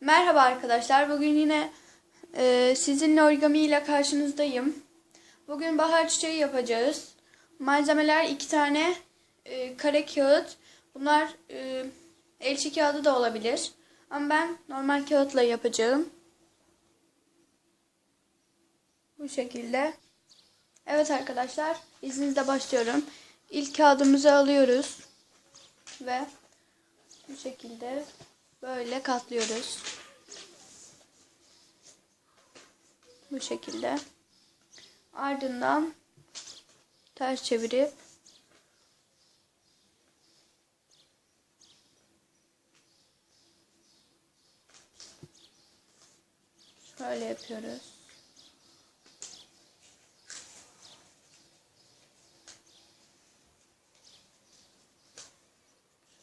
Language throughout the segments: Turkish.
Merhaba arkadaşlar. Bugün yine e, sizinle origami ile karşınızdayım. Bugün bahar çiçeği yapacağız. Malzemeler iki tane e, kare kağıt. Bunlar e, elçi kağıdı da olabilir. Ama ben normal kağıtla yapacağım. Bu şekilde. Evet arkadaşlar, izninizle başlıyorum. İlk kağıdımızı alıyoruz ve bu şekilde böyle katlıyoruz. Bu şekilde. Ardından ters çevirip şöyle yapıyoruz.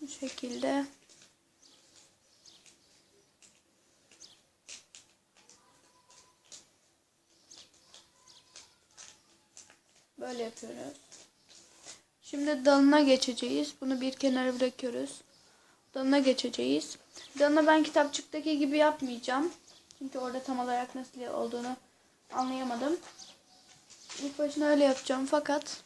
Bu şekilde Böyle yapıyoruz. Şimdi dalına geçeceğiz. Bunu bir kenara bırakıyoruz. Dalına geçeceğiz. Dalına ben kitapçıktaki gibi yapmayacağım. Çünkü orada tam olarak nasıl olduğunu anlayamadım. İlk başına öyle yapacağım fakat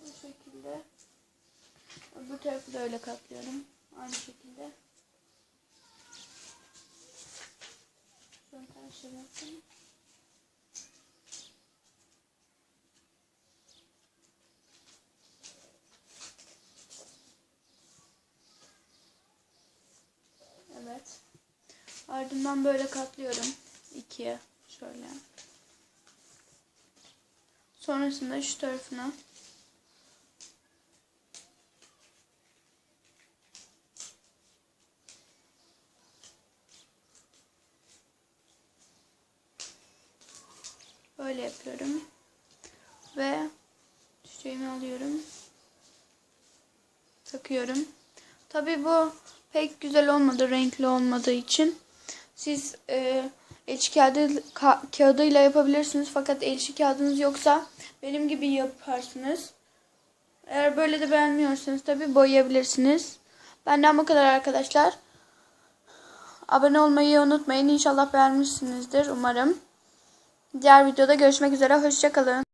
bu şekilde bu tarafı da öyle katlıyorum. Aynı şekilde. Yapayım. Evet. Ardından böyle katlıyorum. ikiye. Şöyle. Sonrasında şu tarafına Böyle yapıyorum. Ve çiçeğimi alıyorum. Takıyorum. Tabi bu pek güzel olmadı. Renkli olmadığı için. Siz e, elçi kağıdı, ka, kağıdıyla yapabilirsiniz. Fakat elçi kağıdınız yoksa benim gibi yaparsınız. Eğer böyle de beğenmiyorsanız tabi boyayabilirsiniz. Benden bu kadar arkadaşlar. Abone olmayı unutmayın. İnşallah beğenmişsinizdir. Umarım. Diğer videoda görüşmek üzere. Hoşçakalın.